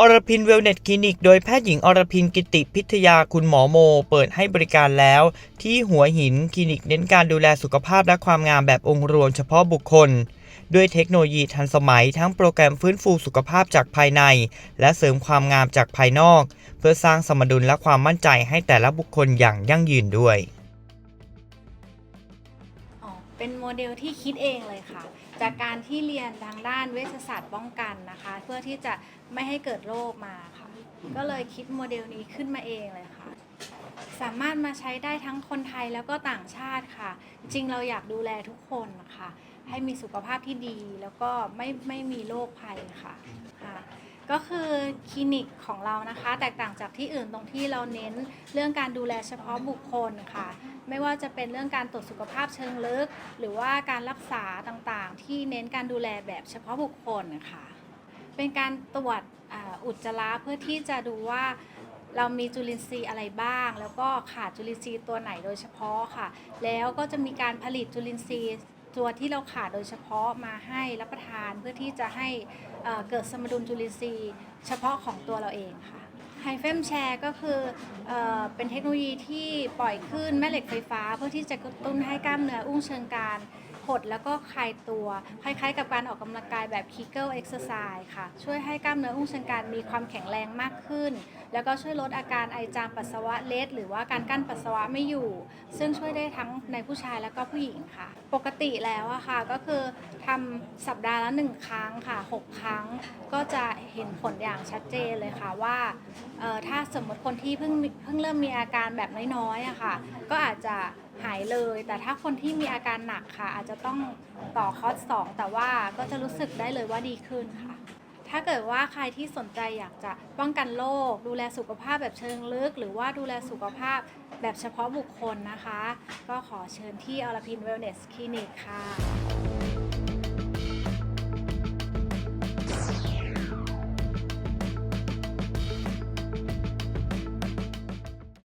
อรพินเวลเนตคลินิกโดยแพทย์หญิงอรพินกิติพิทยาคุณหมอโม เปิดให้บริการแล้ว ที่หัวหินคลินิกเน้นการดูแลสุขภาพและความงามแบบองค์รวมเฉพาะบุคคล ด้วยเทคโนโลยีทันสมัยทั้งโปรแกรมฟื้นฟูสุขภาพจากภายใน และเสริมความงามจากภายนอก เพื่อสร้างสมดุลและความมั่นใจให้แต่ละบุคคลอย่างยั่งยืนด้วย อ๋อเป็นโมเดลที่คิดเองเลยค่ะ จากการที่เรียนทางด้านเวชศาสตร์ป้องกันนะคะ เพื่อที่จะไม่ให้เกิดโรคมาค่ะ ก็เลยคิดโมเดลนี้ขึ้นมาเองเลยค่ะ สามารถมาใช้ได้ทั้งคนไทยแล้วก็ต่างชาติค่ะ จริงเราอยากดูแลทุกคนนะคะให้มีสุขภาพที่ดีแล้วก็ไม่ไม่มีโรคภัยค่ะค่ะก็คือคลินิกของเรานะคะ แตกต่างจากที่อื่นตรงที่เราเน้นเรื่องการดูแลเฉพาะบุคคลค่ะ ไม่ว่าจะเป็นเรื่องการตรวจสุขภาพเชิงลึก หรือว่าการรักษาต่างๆ ที่เน้นการดูแลแบบเฉพาะบุคคลค่ะเป็นการตรวจอุจจาระเพื่อที่จะดูว่าเรามีจุลินทรีย์อะไรบ้าง แล้วก็ขาดจุลินทรีย์ตัวไหนโดยเฉพาะค่ะ แล้วก็จะมีการผลิตจุลินทรีย์ตัวที่เราขาดโดยเฉพาะมาให้รับประทานเพื่อที่จะให้เกิดสมดุลจุลินทรีย์ เฉพาะของตัวเราเองค่ะ ไฮเฟมแชร์ก็คือเออเป็นเทคโนโลยีที่ปล่อยคลื่นแม่เหล็กไฟฟ้า เพื่อที่จะกระตุ้นให้กล้ามเนื้ออุ้งเชิงกราน หดแล้วก็คลายตัว คล้ายๆ กับการออกกำลังกายแบบ Kegel Exercise ค่ะ ช่วยให้กล้ามเนื้ออุ้งเชิงกรานมีความแข็งแรงมากขึ้น แล้วก็ช่วยลดอาการไอจามปัสสาวะเล็ดหรือว่าการกั้นปัสสาวะไม่อยู่ ซึ่งช่วยได้ทั้งในผู้ชายแล้วก็ผู้หญิงค่ะ ปกติแล้วอะค่ะก็คือทำสัปดาห์ละหนึ่งครั้งค่ะ 6 ครั้งก็จะเห็นผลอย่างชัดเจนเลยค่ะว่าถ้าสมมติคนที่เพิ่งเพิ่งเริ่มมีอาการแบบน้อยๆอะค่ะ ก็อาจจะายเลย แต่ถ้าคนที่มีอาการหนักค่ะ อาจจะต้องต่อคอร์สสองแต่ว่าก็จะรู้สึกได้เลยว่าดีขึ้นค่ะ ถ้าเกิดว่าใครที่สนใจอยากจะป้องกันโรคดูแลสุขภาพแบบเชิงลึก หรือว่าดูแลสุขภาพแบบเฉพาะบุคคลนะคะ ก็ขอเชิญที่อลพินเวลเนสคลินิกค่ะ